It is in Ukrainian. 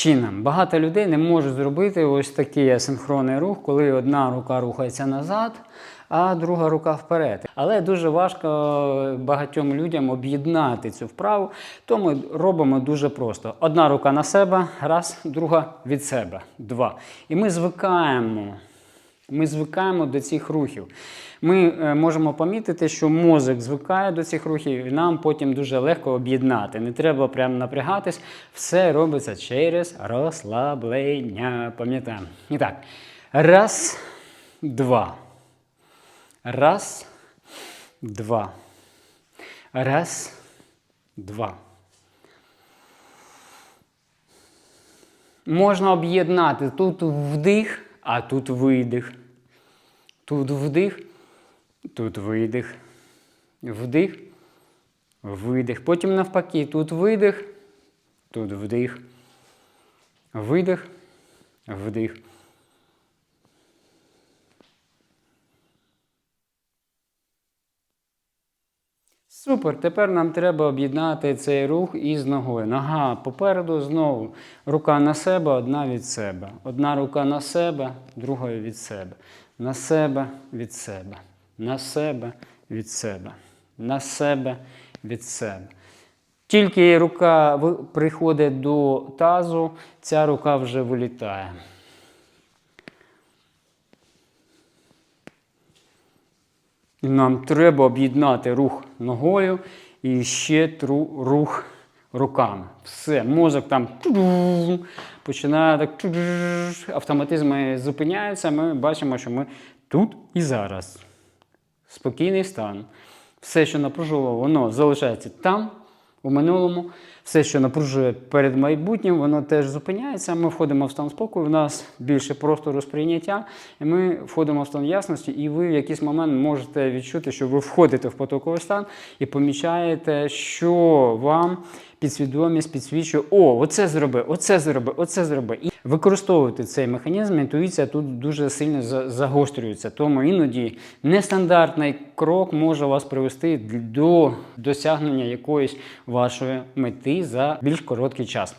чином. Багато людей не можуть зробити ось такий асинхронний рух, коли одна рука рухається назад, а друга рука вперед. Але дуже важко багатьом людям об'єднати цю вправу, то ми робимо дуже просто: одна рука на себе, раз, друга від себе, два. І ми звикаємо. Ми звикаємо до цих рухів. Ми е, можемо помітити, що мозок звикає до цих рухів, і нам потім дуже легко об'єднати. Не треба прямо напрягатись. Все робиться через розслаблення. Пам'ятаємо. І так. Раз, два. Раз, два. Раз, два. Можна об'єднати тут вдих, а тут видих. Тут вдих, тут видих. Вдих, видих. Потім навпаки, тут видих, тут вдих. Видих, вдих. Супер. Тепер нам треба об'єднати цей рух із ногою. Нога попереду знову. Рука на себе, одна від себе. Одна рука на себе, друга від себе. На себе від себе. На себе від себе. На себе від себе. Тільки рука приходить до тазу, ця рука вже вилітає. Нам треба об'єднати рух ногою і ще рух руками. Все, мозок там починає так автоматизми зупиняються. Ми бачимо, що ми тут і зараз. Спокійний стан. Все, що напружило, воно залишається там, у минулому. Все, що напружує перед майбутнім, воно теж зупиняється. Ми входимо в стан спокою, у нас більше простору сприйняття, і ми входимо в стан ясності, і ви в якийсь момент можете відчути, що ви входите в потоковий стан і помічаєте, що вам підсвідомість підсвічує: о, оце зроби, оце зроби, оце зроби. Використовувати цей механізм, інтуїція тут дуже сильно за- загострюється. Тому іноді нестандартний крок може вас привести до досягнення якоїсь вашої мети за більш короткий час.